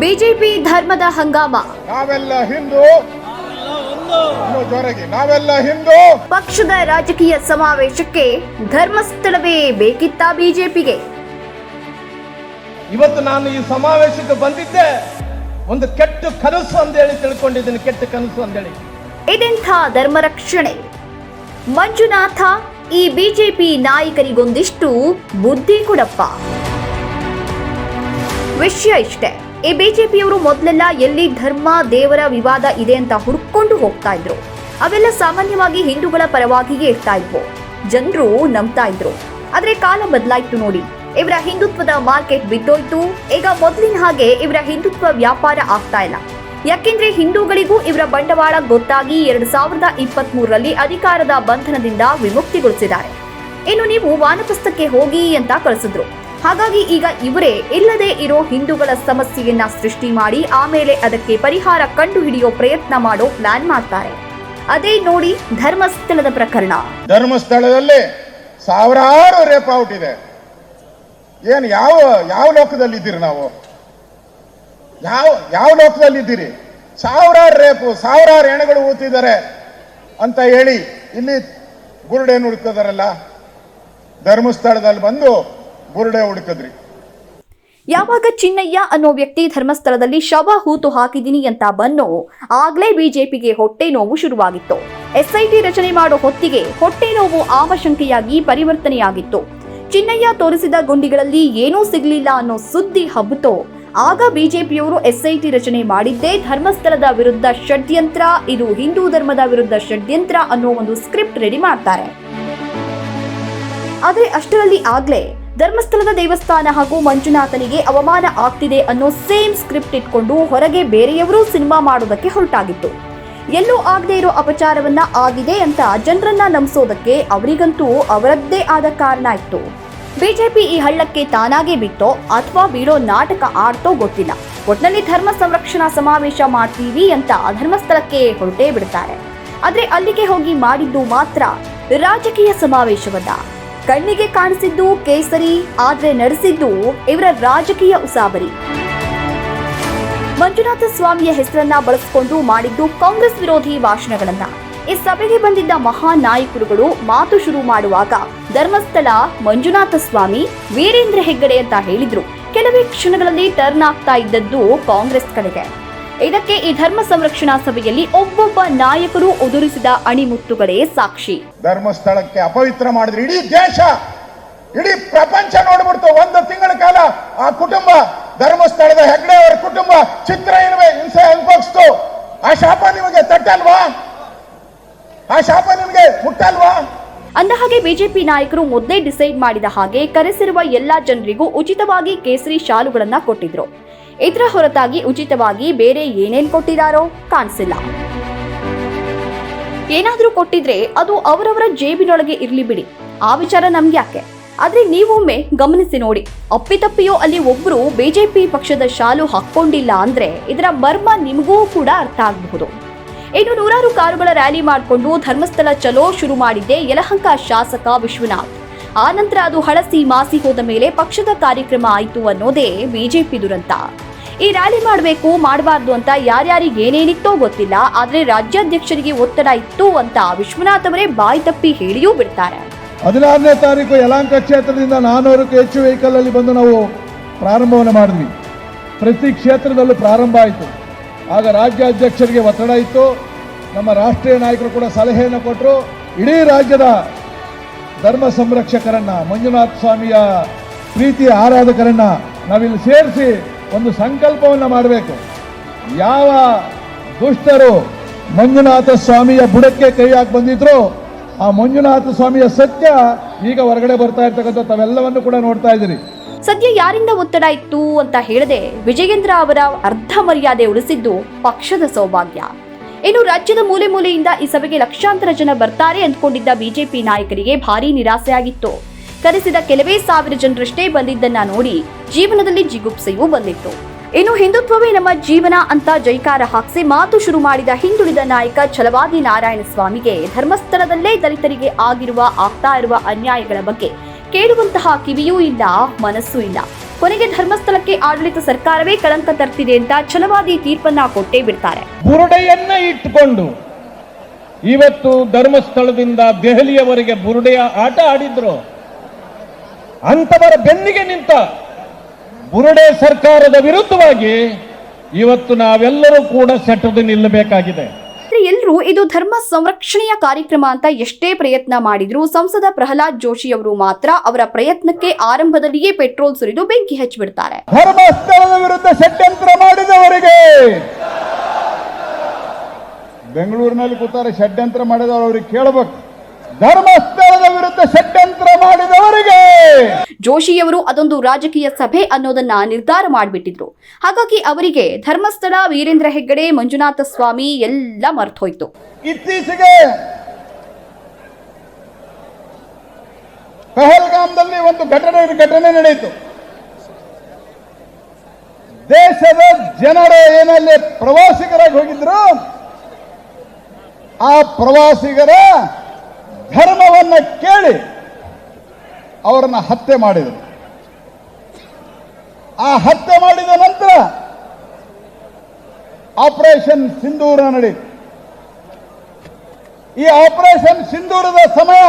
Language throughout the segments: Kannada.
ಬಿಜೆಪಿ ಧರ್ಮದ ಹಂಗಾಮ. ನಾವೆಲ್ಲ ಹಿಂದೂ. ನಾವೆಲ್ಲ ಹಿಂದೂ. ಪಕ್ಷದ ರಾಜಕೀಯ ಸಮಾವೇಶಕ್ಕೆ ಧರ್ಮಸ್ಥಳವೇ ಬೇಕಿತ್ತ ಬಿಜೆಪಿಗೆ? ಇವತ್ತು ನಾನು ಈ ಸಮಾವೇಶಕ್ಕೆ ಬಂದಿದ್ದೆ. ಒಂದು ಕೆಟ್ಟ ಕನಸು ಅಂತ ಹೇಳಿ ತಿಳ್ಕೊಂಡಿದ್ದೀನಿ ಕೆಟ್ಟ ಕನಸು ಅಂತ ಹೇಳಿ ಇದೆಂಥ ಧರ್ಮ ರಕ್ಷಣೆ? ಮಂಜುನಾಥ ಈ ಬಿಜೆಪಿ ನಾಯಕರಿಗೊಂದಿಷ್ಟು ಬುದ್ಧಿ ಕೊಡಪ್ಪ. ವಿಷಯ ಇಷ್ಟೇ. ಈ ಬಿಜೆಪಿಯವರು ಮೊದಲೆಲ್ಲ ಎಲ್ಲಿ ಧರ್ಮ, ದೇವರ ವಿವಾದ ಇದೆ ಅಂತ ಹುಡ್ಕೊಂಡು ಹೋಗ್ತಾ ಇದ್ರು. ಅವೆಲ್ಲ ಸಾಮಾನ್ಯವಾಗಿ ಹಿಂದೂಗಳ ಪರವಾಗಿಯೇ ಇರ್ತಾ ಇದ್ವು. ಜನರು ನಂಬ್ತಾ ಇದ್ರು. ಆದ್ರೆ ಕಾಲ ಬದಲಾಯ್ತು ನೋಡಿ. ಇವರ ಹಿಂದುತ್ವದ ಮಾರ್ಕೆಟ್ ಬಿದ್ದೋಯ್ತು. ಈಗ ಮೊದಲಿನ ಹಾಗೆ ಇವರ ಹಿಂದುತ್ವ ವ್ಯಾಪಾರ ಆಗ್ತಾ ಇಲ್ಲ. ಯಾಕೆಂದ್ರೆ ಹಿಂದೂಗಳಿಗೂ ಇವರ ಬಂಡವಾಳ ಗೊತ್ತಾಗಿ ಎರಡ್ ಸಾವಿರದ ಇಪ್ಪತ್ತ್ ಮೂರರಲ್ಲಿ ಅಧಿಕಾರದ ಬಂಧನದಿಂದ ವಿಮುಕ್ತಿಗೊಳಿಸಿದ್ದಾರೆ. ಇನ್ನು ನೀವು ವಾನಪ್ರಸ್ಥಕ್ಕೆ ಹೋಗಿ ಅಂತ ಕಳಿಸಿದ್ರು. ಹಾಗಾಗಿ ಈಗ ಇವರೇ ಇಲ್ಲದೆ ಇರೋ ಹಿಂದೂಗಳ ಸಮಸ್ಯೆಯನ್ನ ಸೃಷ್ಟಿ ಮಾಡಿ ಆಮೇಲೆ ಅದಕ್ಕೆ ಪರಿಹಾರ ಕಂಡುಹಿಡಿಯೋ ಪ್ರಯತ್ನ ಮಾಡೋ ಪ್ಲಾನ್ ಮಾಡ್ತಾರೆ. ಅದೇ ನೋಡಿ ಧರ್ಮಸ್ಥಳದ ಪ್ರಕರಣ. ಧರ್ಮಸ್ಥಳದಲ್ಲಿ ಸಾವಿರಾರು ರೇಪ್ ಔಟ್ ಇದೆ. ಏನು ಯಾವ ಯಾವ ಲೋಕದಲ್ಲಿ ಇದ್ದೀರಿ ನಾವು? ಯಾವ ಯಾವ ಲೋಕದಲ್ಲಿ ಇದ್ದೀರಿ ಸಾವಿರಾರು ರೇಪು, ಸಾವಿರಾರು ಹೆಣಗಳು ಊತಿದ್ದಾರೆ ಅಂತ ಹೇಳಿ ಇಲ್ಲಿ ಗುರುಡೇನು ಹುಡುಕಿದಾರಲ್ಲ ಧರ್ಮಸ್ಥಳದಲ್ಲಿ ಬಂದು ಬುರುಡೆ ಹುಡುಕದ್ರಿ. ಯಾವಾಗ ಚಿನ್ನಯ್ಯ ಅನ್ನೋ ವ್ಯಕ್ತಿ ಧರ್ಮಸ್ಥಳದಲ್ಲಿ ಶವ ಹೂತು ಹಾಕಿದೀನಿ ಅಂತ ಬನ್ನೋ ಆಗ್ಲೇ ಬಿಜೆಪಿಗೆ ಹೊಟ್ಟೆ ನೋವು ಶುರುವಾಗಿತ್ತು. ಎಸ್ಐಟಿ ರಚನೆ ಮಾಡೋ ಹೊತ್ತಿಗೆ ಹೊಟ್ಟೆ ನೋವು ಆಮಶಂಕೆಯಾಗಿ ಪರಿವರ್ತನೆಯಾಗಿತ್ತು. ಚಿನ್ನಯ್ಯ ತೋರಿಸಿದ ಗುಂಡಿಗಳಲ್ಲಿ ಏನೂ ಸಿಗಲಿಲ್ಲ ಅನ್ನೋ ಸುದ್ದಿ ಹಬ್ಬತೋ ಆಗ ಬಿಜೆಪಿಯವರು ಎಸ್ಐಟಿ ರಚನೆ ಮಾಡಿದ್ದೇ ಧರ್ಮಸ್ಥಳದ ವಿರುದ್ಧ ಷಡ್ಯಂತ್ರ, ಇದು ಹಿಂದೂ ಧರ್ಮದ ವಿರುದ್ಧ ಷಡ್ಯಂತ್ರ ಅನ್ನೋ ಒಂದು ಸ್ಕ್ರಿಪ್ಟ್ ರೆಡಿ ಮಾಡ್ತಾರೆ. ಆದರೆ ಅಷ್ಟರಲ್ಲಿ ಆಗ್ಲೇ ಧರ್ಮಸ್ಥಳದ ದೇವಸ್ಥಾನ ಹಾಗೂ ಮಂಜುನಾಥನಿಗೆ ಅವಮಾನ ಆಗ್ತಿದೆ ಅನ್ನೋ ಸೇಮ್ ಸ್ಕ್ರಿಪ್ಟ್ ಇಟ್ಕೊಂಡು ಹೊರಗೆ ಬೇರೆಯವರು ಸಿನಿಮಾ ಮಾಡೋದಕ್ಕೆ ಹೊರಟಾಗಿತ್ತು. ಎಲ್ಲೂ ಆಗದೆ ಇರೋ ಅಪಚಾರವನ್ನ ಆಗಿದೆ ಅಂತ ಜನರನ್ನ ನಂಬಿಸೋದಕ್ಕೆ ಅವರಿಗಂತೂ ಅವರದ್ದೇ ಆದ ಕಾರಣ ಇತ್ತು. ಬಿಜೆಪಿ ಈ ಹಳ್ಳಕ್ಕೆ ತಾನಾಗೇ ಬಿಟ್ಟೋ ಅಥವಾ ಬೀಳೋ ನಾಟಕ ಆಡ್ತೋ ಗೊತ್ತಿಲ್ಲ. ಒಟ್ನಲ್ಲಿ ಧರ್ಮ ಸಂರಕ್ಷಣಾ ಸಮಾವೇಶ ಮಾಡ್ತೀವಿ ಅಂತ ಧರ್ಮಸ್ಥಳಕ್ಕೆ ಹೊರಟೇ ಬಿಡ್ತಾರೆ. ಆದ್ರೆ ಅಲ್ಲಿಗೆ ಹೋಗಿ ಮಾಡಿದ್ದು ಮಾತ್ರ ರಾಜಕೀಯ ಸಮಾವೇಶವನ್ನ ಕಣ್ಣಿಗೆ ಕಾಣಿಸಿದ್ದು ಕೇಸರಿ, ಆದ್ರೆ ನಡೆಸಿದ್ದು ಇವರ ರಾಜಕೀಯ ಉಸಾಬರಿ. ಮಂಜುನಾಥ ಸ್ವಾಮಿಯ ಹೆಸರನ್ನ ಬಳಸಿಕೊಂಡು ಮಾಡಿದ್ದು ಕಾಂಗ್ರೆಸ್ ವಿರೋಧಿ ಭಾಷಣಗಳನ್ನ. ಈ ಸಭೆಗೆ ಬಂದಿದ್ದ ಮಹಾನ್ ನಾಯಕರುಗಳು ಮಾತು ಶುರು ಮಾಡುವಾಗ, ಧರ್ಮಸ್ಥಳ, ಮಂಜುನಾಥ ಸ್ವಾಮಿ, ವೀರೇಂದ್ರ ಹೆಗ್ಗಡೆ ಅಂತ ಹೇಳಿದ್ರು. ಕೆಲವೇ ಕ್ಷಣಗಳಲ್ಲಿ ಟರ್ನ್ ಆಗ್ತಾ ಇದ್ದದ್ದು ಕಾಂಗ್ರೆಸ್ ಕಡೆಗೆ. ಇದಕ್ಕೆ ಈ ಧರ್ಮ ಸಂರಕ್ಷಣಾ ಸಭೆಯಲ್ಲಿ ಒಬ್ಬೊಬ್ಬ ನಾಯಕರು ಉದುರಿಸಿದ ಅಣಿಮುತ್ತುಗಳೇ ಸಾಕ್ಷಿ. ಧರ್ಮಸ್ಥಳಕ್ಕೆ ಅಪವಿತ್ರ ಮಾಡಿದ್ರೆ ಇಡೀ ದೇಶ ಇಡೀ ಪ್ರಪಂಚ ನೋಡ್ಬಿಡ್ತು. ಒಂದು ತಿಂಗಳ ಕಾಲ ಆ ಕುಟುಂಬ ಧರ್ಮಸ್ಥಳದ ಹೆಗ್ಡೆ ಅವರ ಕುಟುಂಬ ಚಿತ್ರ ಇರುವೆ ಹಿಂಸೆ ಅನುಭವಿಸ್ತು ಆ ಶಾಪ ನಿಮಗೆ ತಟ್ಟಲ್ವಾ? ಆ ಶಾಪ ನಿಮಗೆ ಮುಟ್ಟಲ್ವಾ? ಅಂದ ಹಾಗೆ ಬಿಜೆಪಿ ನಾಯಕರು ಮೊದಲೇ ಡಿಸೈಡ್ ಮಾಡಿದ ಹಾಗೆ ಕರೆಸಿರುವ ಎಲ್ಲಾ ಜನರಿಗೂ ಉಚಿತವಾಗಿ ಕೇಸರಿ ಶಾಲುಗಳನ್ನ ಕೊಟ್ಟಿದ್ರು. ಇದರ ಹೊರತಾಗಿ ಉಚಿತವಾಗಿ ಬೇರೆ ಏನೇನ್ ಕೊಟ್ಟಿದಾರೋ ಕಾಣಿಸಿಲ್ಲ. ಏನಾದರೂ ಕೊಟ್ಟಿದ್ರೆ ಅದು ಅವರವರ ಜೇಬಿನೊಳಗೆ ಇರ್ಲಿ ಬಿಡಿ. ಆ ವಿಚಾರ ನಮ್ಗೆ ಯಾಕೆ? ಆದ್ರೆ ನೀವೊಮ್ಮೆ ಗಮನಿಸಿ ನೋಡಿ. ಅಪ್ಪಿತಪ್ಪಿಯೋ ಅಲ್ಲಿ ಒಬ್ರು ಬಿಜೆಪಿ ಪಕ್ಷದ ಶಾಲು ಹಾಕೊಂಡಿಲ್ಲ ಅಂದ್ರೆ ಇದರ ಮರ್ಮ ನಿಮಗೂ ಕೂಡ ಅರ್ಥ ಆಗಬಹುದು. ಇನ್ನು ನೂರಾರು ಕಾರುಗಳ ರ್ಯಾಲಿ ಮಾಡಿಕೊಂಡು ಧರ್ಮಸ್ಥಳ ಚಲೋ ಶುರು ಮಾಡಿದ್ದೆ ಯಲಹಂಕ ಶಾಸಕ ವಿಶ್ವನಾಥ್. ಆ ನಂತರ ಅದು ಹಳಸಿ ಮಾಸಿ ಹೋದ ಮೇಲೆ ಪಕ್ಷದ ಕಾರ್ಯಕ್ರಮ ಆಯಿತು ಅನ್ನೋದೇ ಬಿಜೆಪಿ ದುರಂತ. ಈ ರ್ಯಾಲಿ ಮಾಡಬೇಕು, ಮಾಡಬಾರ್ದು ಅಂತ ಯಾರ್ಯಾರಿಗೆ ಏನೇನಿತ್ತೋ ಗೊತ್ತಿಲ್ಲ, ಆದ್ರೆ ರಾಜ್ಯಾಧ್ಯಕ್ಷರಿಗೆ ಒತ್ತಡ ಇತ್ತು ಅಂತ ವಿಶ್ವನಾಥ್ ಅವರೇ ಬಾಯಿ ತಪ್ಪಿ ಹೇಳಿಯೂ ಬಿಡ್ತಾರೆ. ಹದಿನಾರನೇ ತಾರೀಕು ಯಲಾಂಕ ಕ್ಷೇತ್ರದಿಂದ ನಾನ್ನೂರಕ್ಕೂ ಹೆಚ್ಚು ವೆಹಿಕಲ್ ಅಲ್ಲಿ ಬಂದು ನಾವು ಪ್ರಾರಂಭವನ್ನು ಮಾಡಿದ್ವಿ. ಪ್ರತಿ ಕ್ಷೇತ್ರದಲ್ಲೂ ಪ್ರಾರಂಭ ಆಯಿತು. ಆಗ ರಾಜ್ಯಾಧ್ಯಕ್ಷರಿಗೆ ಒತ್ತಡ ಇತ್ತು. ನಮ್ಮ ರಾಷ್ಟ್ರೀಯ ನಾಯಕರು ಕೂಡ ಸಲಹೆಯನ್ನು ಕೊಟ್ಟರು ಇಡೀ ರಾಜ್ಯದ ಧರ್ಮ ಸಂರಕ್ಷಕರನ್ನ, ಮಂಜುನಾಥ ಸ್ವಾಮಿಯ ಪ್ರೀತಿಯ ಆರಾಧಕರನ್ನ ನಾವಿಲ್ಲಿ ಸೇರಿಸಿ ಒಂದು ಸಂಕಲ್ಪವನ್ನು ಮಾಡಬೇಕು. ಯಾವ ದುಷ್ಟರು ಮಂಜುನಾಥ ಸ್ವಾಮಿಯ ಬುಡಕ್ಕೆ ಕೈ ಹಾಕಿ ಬಂದಿದ್ರು, ಆ ಮಂಜುನಾಥ ಸ್ವಾಮಿಯ ಸತ್ಯ ಈಗ ಹೊರಗಡೆ ಬರ್ತಾ ಇರ್ತಕ್ಕಂಥ ತಾವೆಲ್ಲವನ್ನು ಕೂಡ ನೋಡ್ತಾ ಇದ್ದೀರಿ. ಸದ್ಯ ಯಾರಿಂದ ಒತ್ತಡ ಇತ್ತು ಅಂತ ಹೇಳದೆ ವಿಜಯೇಂದ್ರ ಅವರ ಅರ್ಧ ಮರ್ಯಾದೆ ಉಳಿಸಿದ್ದು ಪಕ್ಷದ ಸೌಭಾಗ್ಯ. ಇನ್ನು ರಾಜ್ಯದ ಮೂಲೆ ಮೂಲೆಯಿಂದ ಈ ಸಭೆಗೆ ಲಕ್ಷಾಂತರ ಜನ ಬರ್ತಾರೆ ಅಂದ್ಕೊಂಡಿದ್ದ ಬಿಜೆಪಿ ನಾಯಕರಿಗೆ ಭಾರೀ ನಿರಾಸೆಯಾಗಿತ್ತು. ಕರೆಸಿದ ಕೆಲವೇ ಸಾವಿರ ಜನರಷ್ಟೇ ಬಂದಿದ್ದನ್ನ ನೋಡಿ ಜೀವನದಲ್ಲಿ ಜಿಗುಪ್ಸೆಯೂ ಬಂದಿತ್ತು. ಇನ್ನು ಹಿಂದುತ್ವವೇ ನಮ್ಮ ಜೀವನ ಅಂತ ಜೈಕಾರ ಹಾಕ್ಸಿ ಮಾತು ಶುರು ಮಾಡಿದ ಹಿಂದುಳಿದ ನಾಯಕ ಛಲವಾದಿ ನಾರಾಯಣ ಸ್ವಾಮಿಗೆ ಧರ್ಮಸ್ಥಳದಲ್ಲೇ ದಲಿತರಿಗೆ ಆಗಿರುವ ಆಗ್ತಾ ಇರುವ ಅನ್ಯಾಯಗಳ ಬಗ್ಗೆ ಕೇಳುವಂತಹ ಕಿವಿಯೂ ಇಲ್ಲ, ಮನಸ್ಸೂ ಇಲ್ಲ. ಕೊನೆಗೆ ಧರ್ಮಸ್ಥಳಕ್ಕೆ ಆಡಳಿತ ಸರ್ಕಾರವೇ ಕಳಂಕ ತರ್ತಿದೆ ಅಂತ ಛಲವಾದಿ ತೀರ್ಪನ್ನ ಕೊಟ್ಟೇ ಬಿಡ್ತಾರೆ. ಬುರುಡೆಯನ್ನ ಇಟ್ಟುಕೊಂಡು ಇವತ್ತು ಧರ್ಮಸ್ಥಳದಿಂದ ದೆಹಲಿಯವರೆಗೆ ಬುರುಡೆಯ ಆಟ ಆಡಿದ್ರು. ಅಂತವರ ಬೆನ್ನಿಗೆ ನಿಂತ ಬುರುಡೆ ಸರ್ಕಾರದ ವಿರುದ್ಧವಾಗಿ ಇವತ್ತು ನಾವೆಲ್ಲರೂ ಕೂಡ ಸೆಟ್ಟದು ನಿಲ್ಲಬೇಕಾಗಿದೆ. ಎಲ್ಲರೂ ಇದು ಧರ್ಮ ಸಂರಕ್ಷಣೆಯ ಕಾರ್ಯಕ್ರಮ ಅಂತ ಎಷ್ಟೇ ಪ್ರಯತ್ನ ಮಾಡಿದ್ರು ಸಂಸದ ಪ್ರಹ್ಲಾದ್ ಜೋಶಿ ಅವರು ಮಾತ್ರ ಅವರ ಪ್ರಯತ್ನಕ್ಕೆ ಆರಂಭದಲ್ಲಿಯೇ ಪೆಟ್ರೋಲ್ ಸುರಿದು ಬೆಂಕಿ ಹಚ್ಚಿಬಿಡ್ತಾರೆ. ಧರ್ಮಸ್ಥಳದ ವಿರುದ್ಧ ಷಡ್ಯಂತ್ರ ಮಾಡಿದವರಿಗೆ ಬೆಂಗಳೂರಿನಲ್ಲಿ ಕೂತಾರೆ ಷಡ್ಯಂತ್ರ ಮಾಡಿದವರು ಅವ್ರಿಗೆ ಕೇಳಬೇಕು. ಧರ್ಮಸ್ಥಳದ ಷಡ್ಯಂತ್ರ ಮಾಡಿದವರಿಗೆ! ಜೋಶಿಯವರು ಅದೊಂದು ರಾಜಕೀಯ ಸಭೆ ಅನ್ನೋದನ್ನ ನಿರ್ಧಾರ ಮಾಡಿಬಿಟ್ಟಿದ್ರು. ಹಾಗಾಗಿ ಅವರಿಗೆ ಧರ್ಮಸ್ಥಳ ವೀರೇಂದ್ರ ಹೆಗ್ಗಡೆ ಮಂಜುನಾಥ ಸ್ವಾಮಿ ಎಲ್ಲ ಮರ್ತೋಯ್ತು. ಇತ್ತೀಚೆಗೆ ಪಹಲ್ಗಾಮ್ದಲ್ಲಿ ಒಂದು ಘಟನೆ ಘಟನೆ ನಡೆಯಿತು. ದೇಶದ ಜನರು ಏನಲ್ಲಿ ಪ್ರವಾಸಿಗರಾಗಿ ಹೋಗಿದ್ರು ಆ ಪ್ರವಾಸಿಗರ ಧರ್ಮವನ್ನ ಕೇಳಿ ಅವರನ್ನ ಹತ್ಯೆ ಮಾಡಿದರು. ಆ ಹತ್ಯೆ ಮಾಡಿದ ನಂತರ ಆಪರೇಷನ್ ಸಿಂಧೂರ ನಡೆಯಿತು ಈ ಆಪರೇಷನ್ ಸಿಂಧೂರದ ಸಮಯ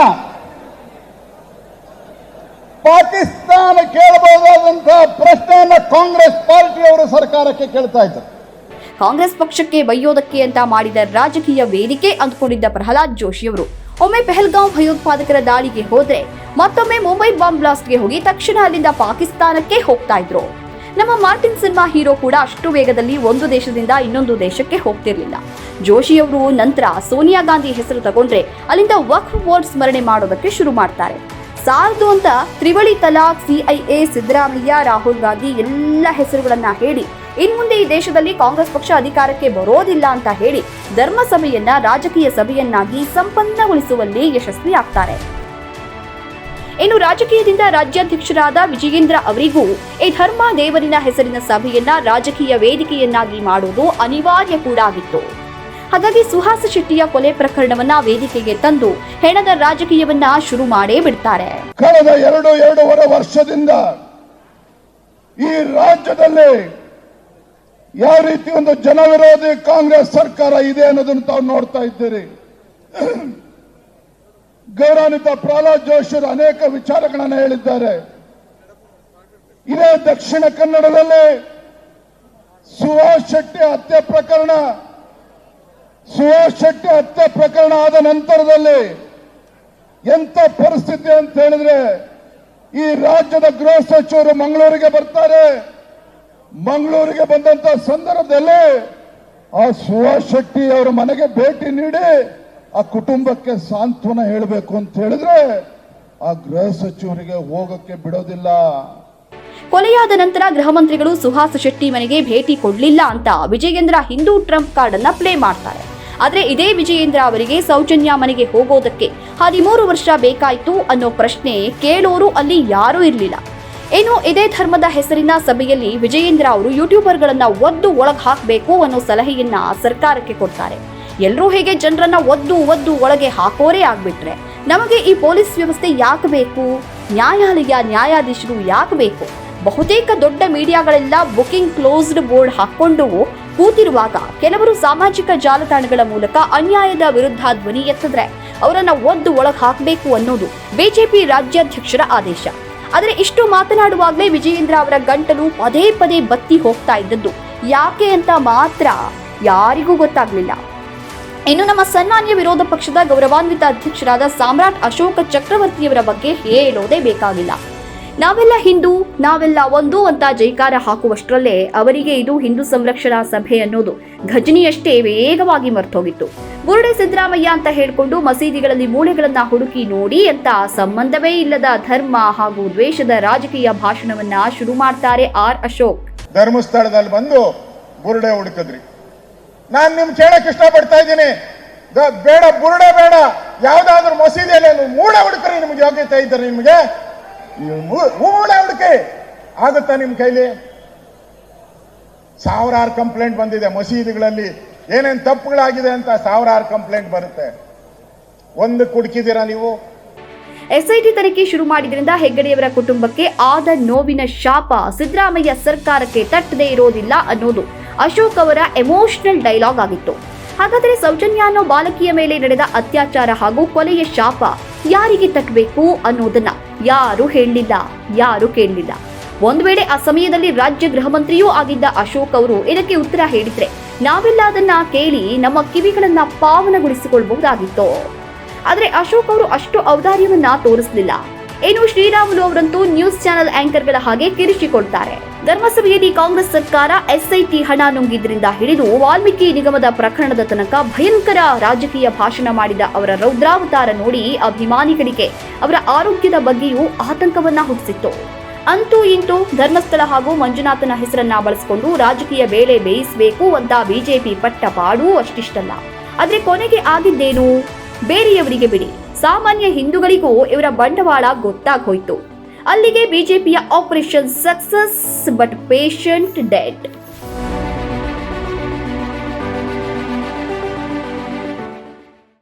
ಪಾಕಿಸ್ತಾನ ಕೇಳಬಹುದಾದಂತಹ ಪ್ರಶ್ನೆಯನ್ನು ಕಾಂಗ್ರೆಸ್ ಪಾರ್ಟಿಯವರು ಸರ್ಕಾರಕ್ಕೆ ಕೇಳ್ತಾ ಇದ್ದರು ಕಾಂಗ್ರೆಸ್ ಪಕ್ಷಕ್ಕೆ ಬೈಯೋದಕ್ಕೆ ಅಂತ ಮಾಡಿದ ರಾಜಕೀಯ ವೇದಿಕೆ ಅಂದುಕೊಂಡಿದ್ದ ಪ್ರಹ್ಲಾದ್ ಜೋಶಿಯವರು ಒಮ್ಮೆ ಪೆಹಲ್ಗಾಂವ್ ಭಯೋತ್ಪಾದಕರ ದಾಳಿಗೆ ಹೋದ್ರೆ ಮತ್ತೊಮ್ಮೆ ಮುಂಬೈ ಬಾಂಬ್ ಬ್ಲಾಸ್ಟ್ಗೆ ಹೋಗಿ ತಕ್ಷಣ ಅಲ್ಲಿಂದ ಪಾಕಿಸ್ತಾನಕ್ಕೆ ಹೋಗ್ತಾ ಇದ್ರು. ನಮ್ಮ ಮಾರ್ಟಿನ್ ಸಿನಿಮಾ ಹೀರೋ ಕೂಡ ಅಷ್ಟು ವೇಗದಲ್ಲಿ ಒಂದು ದೇಶದಿಂದ ಇನ್ನೊಂದು ದೇಶಕ್ಕೆ ಹೋಗ್ತಿರ್ಲಿಲ್ಲ. ಜೋಶಿಯವರು ನಂತರ ಸೋನಿಯಾ ಗಾಂಧಿ ಹೆಸರು ತಗೊಂಡ್ರೆ ಅಲ್ಲಿಂದ ವಕ್ಫ್ ಬೋರ್ಡ್ ಸ್ಮರಣೆ ಮಾಡೋದಕ್ಕೆ ಶುರು ಮಾಡ್ತಾರೆ. ಸಾಲದು ಅಂತ ತ್ರಿವಳಿ ತಲಾಖ್ ಸಿಐಎ ಸಿದ್ದರಾಮಯ್ಯ, ರಾಹುಲ್ ಗಾಂಧಿ ಎಲ್ಲ ಹೆಸರುಗಳನ್ನ ಹೇಳಿ ಇನ್ಮುಂದೆ ಈ ದೇಶದಲ್ಲಿ ಕಾಂಗ್ರೆಸ್ ಪಕ್ಷ ಅಧಿಕಾರಕ್ಕೆ ಬರೋದಿಲ್ಲ ಅಂತ ಹೇಳಿ ಧರ್ಮ ಸಭೆಯನ್ನ ರಾಜಕೀಯ ಸಭೆಯನ್ನಾಗಿ ಸಂಪನ್ನಗೊಳಿಸುವಲ್ಲಿ ಯಶಸ್ವಿಯಾಗ್ತಾರೆ ಇನ್ನು ರಾಜಕೀಯದಿಂದ ರಾಜ್ಯಾಧ್ಯಕ್ಷರಾದ ವಿಜಯೇಂದ್ರ ಅವರಿಗೂ ಈ ಧರ್ಮ ದೇವರಿನ ಹೆಸರಿನ ಸಭೆಯನ್ನ ರಾಜಕೀಯ ವೇದಿಕೆಯನ್ನಾಗಿ ಮಾಡುವುದು ಅನಿವಾರ್ಯ ಕೂಡ ಆಗಿತ್ತು. ಹಾಗಾಗಿ ಸುಹಾಸ ಶೆಟ್ಟಿಯ ಕೊಲೆ ಪ್ರಕರಣವನ್ನ ವೇದಿಕೆಗೆ ತಂದು ಹೆಣದ ರಾಜಕೀಯವನ್ನ ಶುರು ಮಾಡೇ ಬಿಡ್ತಾರೆ. ಕಳೆದ ಎರಡು, ಎರಡೂವರೆ ವರ್ಷದಿಂದ ಈ ರಾಜ್ಯದಲ್ಲಿ ಯಾವ ರೀತಿ ಒಂದು ಜನವಿರೋಧಿ ಕಾಂಗ್ರೆಸ್ ಸರ್ಕಾರ ಇದೆ ಅನ್ನೋದನ್ನು ತಾವು ನೋಡ್ತಾ ಇದ್ದೀರಿ? ಗೌರವಾನ್ವಿತ ಪ್ರಹ್ಲಾದ್ ಜೋಶಿಯವರು ಅನೇಕ ವಿಚಾರಗಳನ್ನು ಹೇಳಿದ್ದಾರೆ. ಇದೇ ದಕ್ಷಿಣ ಕನ್ನಡದಲ್ಲಿ ಸುಭಾಷ್ ಶೆಟ್ಟಿ ಹತ್ಯೆ ಪ್ರಕರಣ, ಸುಭಾಷ್ ಶೆಟ್ಟಿ ಹತ್ಯೆ ಪ್ರಕರಣ ಆದ ನಂತರದಲ್ಲಿ ಎಂತ ಪರಿಸ್ಥಿತಿ ಅಂತ ಹೇಳಿದ್ರೆ ಈ ರಾಜ್ಯದ ಗೃಹ ಸಚಿವರು ಮಂಗಳೂರಿಗೆ ಬರ್ತಾರೆ. ಮಂಗಳೂರಿಗೆ ಬಂದಂತ ಸಂದರ್ಭದಲ್ಲಿ ಆ ಸುಹಾಸ್ ಶೆಟ್ಟಿ ಅವರ ಮನೆಗೆ ಭೇಟಿ ನೀಡಿ ಆ ಕುಟುಂಬಕ್ಕೆ ಸಾಂತ್ವನ ಹೇಳಬೇಕು ಅಂತ ಹೇಳಿದ್ರೆ ಆ ಗೃಹ ಸಚಿವರಿಗೆ ಹೋಗಕ್ಕೆ ಬಿಡೋದಿಲ್ಲ. ಕೊಲೆಯಾದ ನಂತರ ಗೃಹ ಮಂತ್ರಿಗಳು ಸುಹಾಸ್ ಶೆಟ್ಟಿ ಮನೆಗೆ ಭೇಟಿ ಕೊಡಲಿಲ್ಲ ಅಂತ ವಿಜಯೇಂದ್ರ ಹಿಂದೂ ಟ್ರಂಪ್ ಕಾರ್ಡ್ ಅನ್ನ ಪ್ಲೇ ಮಾಡ್ತಾರೆ. ಆದ್ರೆ ಇದೇ ವಿಜಯೇಂದ್ರ ಅವರಿಗೆ ಸೌಜನ್ಯ ಮನೆಗೆ ಹೋಗೋದಕ್ಕೆ ಹದಿಮೂರು ವರ್ಷ ಬೇಕಾಯ್ತು ಅನ್ನೋ ಪ್ರಶ್ನೆ ಕೇಳೋರು ಅಲ್ಲಿ ಯಾರೂ ಇರಲಿಲ್ಲ. ಏನು ಇದೇ ಧರ್ಮದ ಹೆಸರಿನ ಸಭೆಯಲ್ಲಿ ವಿಜಯೇಂದ್ರ ಅವರು ಯೂಟ್ಯೂಬರ್ಗಳನ್ನ ಒದ್ದು ಒಳಗೆ ಹಾಕಬೇಕು ಅನ್ನೋ ಸಲಹೆಯನ್ನ ಸರ್ಕಾರಕ್ಕೆ ಕೊಡ್ತಾರೆ. ಎಲ್ಲರೂ ಹೇಗೆ ಜನರನ್ನ ಒದ್ದು ಒದ್ದು ಒಳಗೆ ಹಾಕೋರೇ ಆಗ್ಬಿಟ್ರೆ. ನಮಗೆ ಈ ಪೊಲೀಸ್ ವ್ಯವಸ್ಥೆ ಯಾಕೆ ಬೇಕು? ನ್ಯಾಯಾಲಯ ನ್ಯಾಯಾಧೀಶರು ಯಾಕೆ ಬೇಕು? ಬಹುತೇಕ ದೊಡ್ಡ ಮೀಡಿಯಾಗಳೆಲ್ಲ ಬುಕಿಂಗ್ ಕ್ಲೋಸ್ಡ್ ಬೋರ್ಡ್ ಹಾಕೊಂಡು ಕೂತಿರುವಾಗ ಕೆಲವರು ಸಾಮಾಜಿಕ ಜಾಲತಾಣಗಳ ಮೂಲಕ ಅನ್ಯಾಯದ ವಿರುದ್ಧ ಧ್ವನಿ ಎತ್ತಿದ್ರೆ ಅವರನ್ನ ಒದ್ದು ಒಳಗೆ ಹಾಕಬೇಕು ಅನ್ನೋದು ಬಿಜೆಪಿ ರಾಜ್ಯಾಧ್ಯಕ್ಷರ ಆದೇಶ. ಆದರೆ ಇಷ್ಟು ಮಾತನಾಡುವಾಗಲೇ ವಿಜಯೇಂದ್ರ ಅವರ ಗಂಟಲು ಪದೇ ಪದೇ ಬತ್ತಿ ಹೋಗ್ತಾ ಇದ್ದದ್ದು. ಯಾಕೆ ಅಂತ ಮಾತ್ರ ಯಾರಿಗೂ ಗೊತ್ತಾಗಲಿಲ್ಲ. ಇನ್ನು ನಮ್ಮ ಸನ್ಮಾನ್ಯ ವಿರೋಧ ಪಕ್ಷದ ಗೌರವಾನ್ವಿತ ಅಧ್ಯಕ್ಷರಾದ ಸಾಮ್ರಾಟ್ ಅಶೋಕ ಚಕ್ರವರ್ತಿಯವರ ಬಗ್ಗೆ ಹೇಳೋದೇ ಬೇಕಾಗಿಲ್ಲ. ನಾವೆಲ್ಲ ಹಿಂದೂ, ನಾವೆಲ್ಲ ಒಂದು ಅಂತ ಜೈಕಾರ ಹಾಕುವಷ್ಟರಲ್ಲೇ ಅವರಿಗೆ ಇದು ಹಿಂದೂ ಸಂರಕ್ಷಣಾ ಸಭೆ ಅನ್ನೋದು ಘಜನಿಯಷ್ಟೇ ವೇಗವಾಗಿ ಮರ್ತೋಗಿತ್ತು. ಬುರುಡೆ ಸಿದ್ದರಾಮಯ್ಯ ಅಂತ ಹೇಳಿಕೊಂಡು ಮಸೀದಿಗಳಲ್ಲಿ ಮೂಳೆಗಳನ್ನ ಹುಡುಕಿ ನೋಡಿ ಅಂತ ಸಂಬಂಧವೇ ಇಲ್ಲದ ಧರ್ಮ ಹಾಗೂ ದ್ವೇಷದ ರಾಜಕೀಯ ಭಾಷಣವನ್ನ ಶುರು ಮಾಡ್ತಾರೆ ಆರ್ ಅಶೋಕ್. ಧರ್ಮಸ್ಥಳದಲ್ಲಿ ಬಂದು ಬುರುಡೆ ಹುಡುಕಿದ್ರಿ. ನಾನು ನಿಮ್ ಕೇಳಕ್ ಇಷ್ಟಪಡ್ತಾ ಇದ್ದೀನಿ. ಬೇಡ ಬುರುಡೆ ಬೇಡ. ಯಾವ್ದಾದ್ರು ಮಸೀದಿಯಲ್ಲಿ ಮೂಳೆ ಹುಡುಕ್ರಿ ನಿಮ್ಗೆ ಯೋಗ್ಯತೆ ಇದ್ದಾರೆ ನಿಮ್ಗೆ. ಮೂಳೆ ಹುಡುಕಿ ಆಗುತ್ತಾ ನಿಮ್ ಕೈಲಿ? ಸಾವಿರಾರು ಕಂಪ್ಲೇಂಟ್ ಬಂದಿದೆ ಮಸೀದಿಗಳಲ್ಲಿ. ಏನೇನ್ ತಪ್ಪುಗಳಾಗಿದೆ ಅಂತ ಸಾವಿರಾರು ಕಂಪ್ಲೇಂಟ್ ಬರುತ್ತೆ. ಒಂದು ಕುಡ್ಕಿದ್ದೀರಾ ನೀವು? ಎಸ್ಐಟಿ ತನಿಖೆ ಶುರು ಮಾಡಿದ್ರಿಂದ ಹೆಗ್ಗಡೆಯವರ ಕುಟುಂಬಕ್ಕೆ ಆದ ನೋವಿನ ಶಾಪ. ಸಿದ್ದರಾಮಯ್ಯ ಸರ್ಕಾರಕ್ಕೆ ತಟ್ಟದೇ ಇರೋದಿಲ್ಲ ಅನ್ನೋದು ಅಶೋಕ್ ಅವರ ಎಮೋಷನಲ್ ಡೈಲಾಗ್ ಆಗಿತ್ತು. ಹಾಗಾದರೆ ಸೌಜನ್ಯ ಅನ್ನೋ ಬಾಲಕಿಯ ಮೇಲೆ ನಡೆದ ಅತ್ಯಾಚಾರ ಹಾಗೂ ಕೊಲೆಯ ಶಾಪ ಯಾರಿಗೆ ತಟ್ಟಬೇಕು ಅನ್ನೋದನ್ನ ಯಾರು ಹೇಳಲಿಲ್ಲ, ಯಾರು ಕೇಳಲಿಲ್ಲ. ಒಂದು ವೇಳೆ ಆ ಸಮಯದಲ್ಲಿ ರಾಜ್ಯ ಗೃಹ ಮಂತ್ರಿಯೂ ಆಗಿದ್ದ ಅಶೋಕ್ ಅವರು ಇದಕ್ಕೆ ಉತ್ತರ ಹೇಳಿದ್ರೆ ನಾವೆಲ್ಲ ಅದನ್ನ ಕೇಳಿ ನಮ್ಮ ಕಿವಿಗಳನ್ನ ಪಾವನಗೊಳಿಸಿಕೊಳ್ಬಹುದಾಗಿತ್ತು. ಆದ್ರೆ ಅಶೋಕ್ ಅವರು ಅಷ್ಟು ಔದಾರ್ಯವನ್ನ ತೋರಿಸಲಿಲ್ಲ. ಇನ್ನು ಶ್ರೀರಾಮುಲು ಅವರಂತೂ ನ್ಯೂಸ್ ಚಾನೆಲ್ ಆಂಕರ್ಗಳ ಹಾಗೆ ಕಿರಿಚಿಕೊಳ್ತಾರೆ ಧರ್ಮಸಭೆಯಲ್ಲಿ ಕಾಂಗ್ರೆಸ್ ಸರ್ಕಾರ ಎಸ್ಐಟಿ ಹಣ ನುಂಗಿದ್ರಿಂದ ಹಿಡಿದು ವಾಲ್ಮೀಕಿ ನಿಗಮದ ಪ್ರಕರಣದ ತನಕ ಭಯಂಕರ ರಾಜಕೀಯ ಭಾಷಣ ಮಾಡಿದ ಅವರ ರೌದ್ರಾವತಾರ ನೋಡಿ ಅಭಿಮಾನಿಗಳಿಗೆ ಅವರ ಆರೋಗ್ಯದ ಬಗ್ಗೆಯೂ ಆತಂಕವನ್ನ ಹುಟ್ಟಿಸಿತ್ತು. ಅಂತೂ ಇಂತೂ ಧರ್ಮಸ್ಥಳ ಹಾಗೂ ಮಂಜುನಾಥನ ಹೆಸರನ್ನ ಬಳಸಿಕೊಂಡು ರಾಜಕೀಯ ಬೇಳೆ ಬೇಯಿಸಬೇಕು ಅಂತ ಬಿಜೆಪಿ ಪಟ್ಟ ಪಾಡೂ ಅಷ್ಟಿಷ್ಟಲ್ಲ. ಆದ್ರೆ ಕೊನೆಗೆ ಆಗಿದ್ದೇನು? ಬೇರೆಯವರಿಗೆ ಬಿಡಿ. ಸಾಮಾನ್ಯ ಹಿಂದೂಗಳಿಗೂ ಇವರ ಬಂಡವಾಳ ಗೊತ್ತಾಗೋಯ್ತು. ಅಲ್ಲಿಗೆ ಬಿಜೆಪಿಯ operation success but patient dead